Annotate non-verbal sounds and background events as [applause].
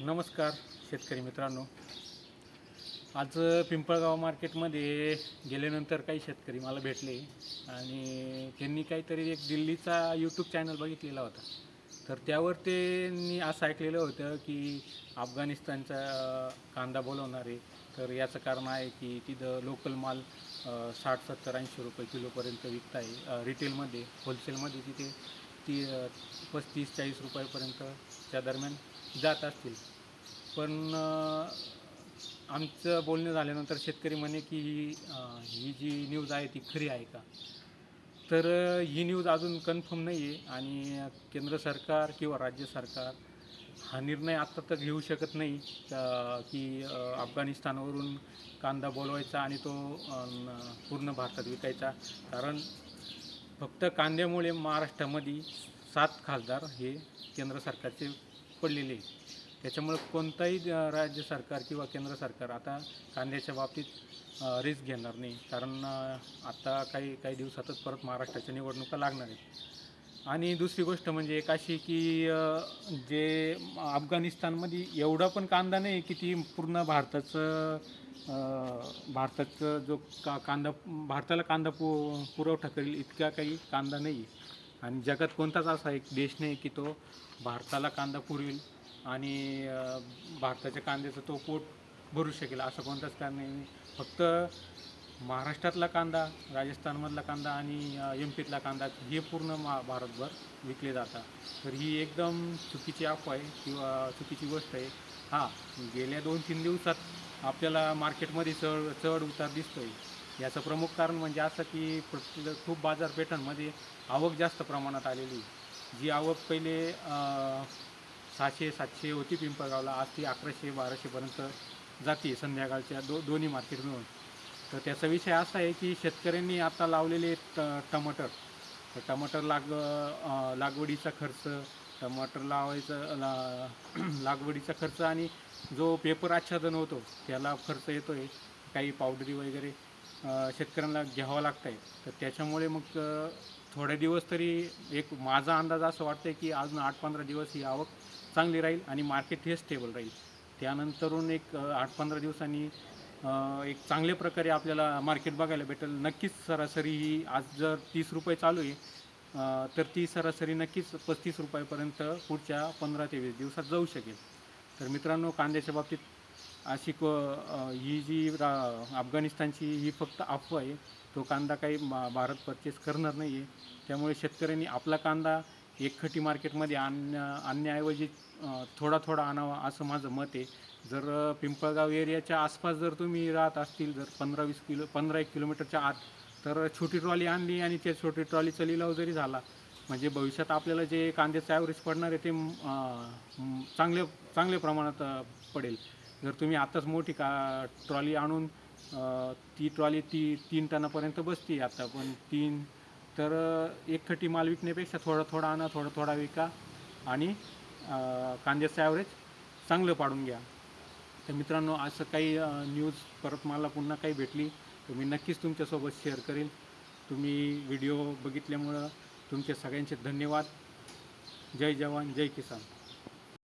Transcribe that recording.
नमस्कार शेतकरी मित्रांनो. आज पिंपळगाव मार्केटमध्ये गेल्यानंतर काही शेतकरी मला भेटले आणि त्यांनी काहीतरी एक दिल्लीचा यूट्यूब चॅनल बघितलेला होता. तर त्यावर त्यांनी असं ऐकलेलं होतं की अफगाणिस्तानचा कांदा बोलवणारे तर याचं कारण आहे की तिथं लोकल माल साठ सत्तर ऐंशी रुपये किलोपर्यंत विकत आहे रिटेलमध्ये होलसेलमध्ये तिथे ती पस्तीस चाळीस रुपयापर्यंत त्या दरम्यान जात असतील. पण आमचं बोलणं झाल्यानंतर शेतकरी म्हणे की ही ही जी न्यूज आहे ती खरी आहे का? तर ही न्यूज अजून कन्फर्म नाही आहे आणि केंद्र सरकार किंवा राज्य सरकार हा निर्णय आत्ता तर घेऊ शकत नाही की अफगाणिस्तानवरून कांदा बोलवायचा आणि तो पूर्ण भारतात विकायचा. कारण फक्त कांद्यामुळे महाराष्ट्रामध्ये सात खासदार हे केंद्र सरकारचे पडलेले त्याच्यामुळे कोणताही राज्य सरकार किंवा केंद्र सरकार आता कांद्याच्या बाबतीत रिस्क घेणार नाही. कारण आता काही काही दिवसातच परत महाराष्ट्राच्या निवडणुका लागणार आहेत. आणि दुसरी गोष्ट म्हणजे एक अशी की जे अफगाणिस्तानमध्ये एवढा पण कांदा नाही की ती पूर्ण भारताचं भारताचं जो का कांदा भारताला कांदा पु पुरवठा करेल इतका काही कांदा नाही. आणि जगात कोणताच असा एक देश नाही की तो भारताला कांदा पुरवेल आणि भारताच्या कांद्याचं तो पोट भरू शकेल असं कोणताच कारण नाही. फक्त महाराष्ट्रातला कांदा राजस्थानमधला कांदा आणि एम पीतला कांदा हे पूर्ण मा भारतभर विकले जातात. तर ही एकदम चुकीची अफवा आहे किंवा चुकीची गोष्ट आहे. हां गेल्या दोन तीन दिवसात आपल्याला मार्केटमध्ये चढ चढ उतार दिसतो आहे याचं प्रमुख कारण म्हणजे असं की प्रत्येक खूप बाजारपेठांमध्ये आवक जास्त प्रमाणात आलेली. आहे. जी आवक पहिले सहाशे सातशे होती पिंपळगावला. आज ती अकराशे बाराशेपर्यंत जाते संध्याकाळच्या दो दोन्ही मार्केट मिळून तर त्याचा विषय असा आहे की शेतकऱ्यांनी आता लावलेले ट टमाटर. तर टमाटर लाग लागवडीचा खर्च टमाटर लावायचं ला [clears throat] लागवडीचा खर्च आणि जो पेपर आच्छादन होतो त्याला खर्च येतो आहे काही पावडरी वगैरे शेतकऱ्यांना घ्यावं लागत आहे तर त्याच्यामुळे मग थोडे दिवस तरी एक माझा अंदाज असं वाटतं की अजून आठ पंधरा दिवस ही आवक चांगली राहील आणि मार्केट हे स्टेबल राहील. त्यानंतरून एक आठ पंधरा दिवसांनी एक चांगल्या प्रकारे आपल्याला मार्केट बघायला भेटेल. नक्कीच सरासरी ही आज जर तीस रुपये चालू आहे तर ती सरासरी नक्कीच पस्तीस रुपयापर्यंत पुढच्या पंधरा ते वीस दिवसात जाऊ शकेल. तर मित्रांनो कांद्याच्या बाबतीत अशी क ही जी रा अफगाणिस्तानची ही फक्त अफवा आहे तो कांदा काही मा- भारत परचेस करणार नाही आहे त्यामुळे शेतकऱ्यांनी आपला कांदा एकखटी मार्केटमध्ये आण आणण्याऐवजी थोडा थोडा आणावा असं माझं मत आहे. जर पिंपळगाव एरियाच्या आसपास जर तुम्ही राहत असतील जर पंधरा वीस किलो पंधरा एक किलोमीटरच्या आत तर छोटी ट्रॉली आणली आणि त्या छोटी ट्रॉलीचा लिलाव जरी झाला म्हणजे भविष्यात आपल्याला जे कांद्याचं ॲव्हरेज पडणार आहे ते चांगले चांगल्या प्रमाणात पडेल. जर तुम्ही आत्ताच मोठी का ट्रॉली आणून ती ट्रॉली ती तीन टनापर्यंत बसते आता पण तीन तर अं, एक खटी माल विकण्यापेक्षा थोडा थोडा आणा थोडा थोडा विका आणि कांद्याचं ॲव्हरेज चांगलं पाडून घ्या. तर मित्रांनो असं काही न्यूज परत मला पुन्हा काही भेटली तर मी नक्कीच तुमच्यासोबत शेअर करेल. तुम्ही व्हिडिओ बघितल्यामुळं तुमचे सगळ्यांचे धन्यवाद. जय जवान जय किसान.